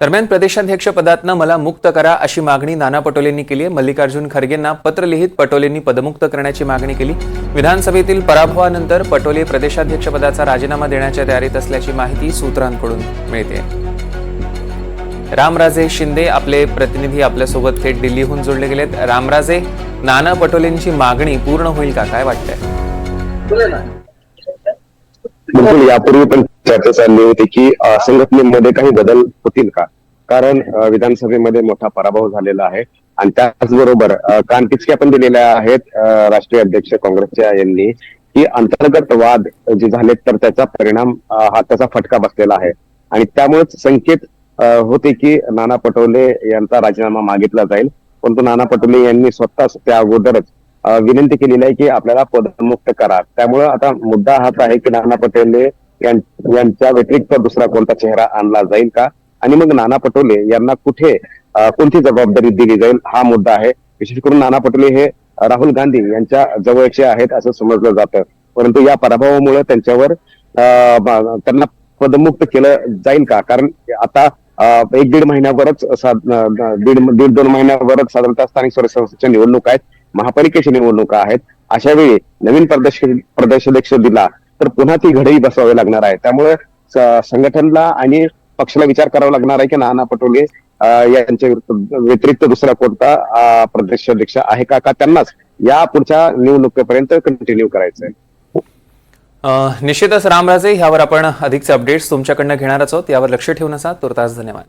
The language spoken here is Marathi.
दरम्यान प्रदेशाध्यक्ष पदातनं मला मुक्त करा अशी मागणी नाना पटोलेंनी केली आहे. मल्लिकार्जुन खरगेंना पत्र लिहित पटोलेंनी पदमुक्त करण्याची मागणी केली. विधानसभेतील पराभवानंतर पटोले प्रदेशाध्यक्षपदाचा राजीनामा देण्याच्या तयारीत असल्याची माहिती सूत्रांकडून मिळते. रामराजे शिंदे आपले प्रतिनिधी आपल्यासोबत थेट दिल्लीहून जोडले गेलेत. रामराजे नाना पटोलेंची मागणी पूर्ण होईल का? काय वाटतंय? बिलकुल यापूर्वी पण चर्चा चालली होती की संघटनेमध्ये काही बदल होतील का? कारण विधानसभेमध्ये मोठा पराभव झालेला आहे. आणि त्याचबरोबर कान कानपिचक्या पण दिलेल्या आहेत राष्ट्रीय अध्यक्ष काँग्रेसच्या यांनी की अंतर्गत वाद जे झालेत तर त्याचा परिणाम हा त्याचा फटका बसलेला आहे. आणि त्यामुळेच संकेत होते की नाना पटोले यांचा राजीनामा मागितला जाईल. परंतु नाना पटोले यांनी स्वतःच त्या अगोदरच विनंती केलेली आहे की आपल्याला पदमुक्त करा. त्यामुळे आता मुद्दा हाच आहे की नाना पटोले यांच्या व्यतिरिक्त दुसरा कोणता चेहरा आणला जाईल का? आणि मग नाना पटोले यांना कुठे कोणती जबाबदारी दिली जाईल हा मुद्दा आहे. विशेष करून नाना पटोले हे राहुल गांधी यांच्या जवळचे आहेत असं समजलं जातं. परंतु या पराभवामुळे त्यांच्यावर त्यांना पदमुक्त केलं जाईल का? कारण आता एक दीड महिन्यावरच दीड दीड दोन महिन्यावरच साधारणतः स्थानिक स्वराज्य संस्थेच्या निवडणूक आहेत. महापालिकेच्या निवडणुका आहेत. अशा वेळी नवीन प्रदेश प्रदेशाध्यक्ष दिला तर पुन्हा ती घडई बसवावी लागणार आहे. त्यामुळे संघटनला आणि पक्षाला विचार करावा लागणार आहे की नाना पटोले यांच्या व्यतिरिक्त दुसरा कोणता प्रदेशाध्यक्ष आहे का? का त्यांनाच या पुढच्या निवडणुकीपर्यंत कंटिन्यू करायचं आहे. निश्चितच रामराजे यावर आपण अधिकचे अपडेट्स तुमच्याकडनं घेणारच आहोत. यावर लक्ष ठेवून असा तुर्तास धन्यवाद.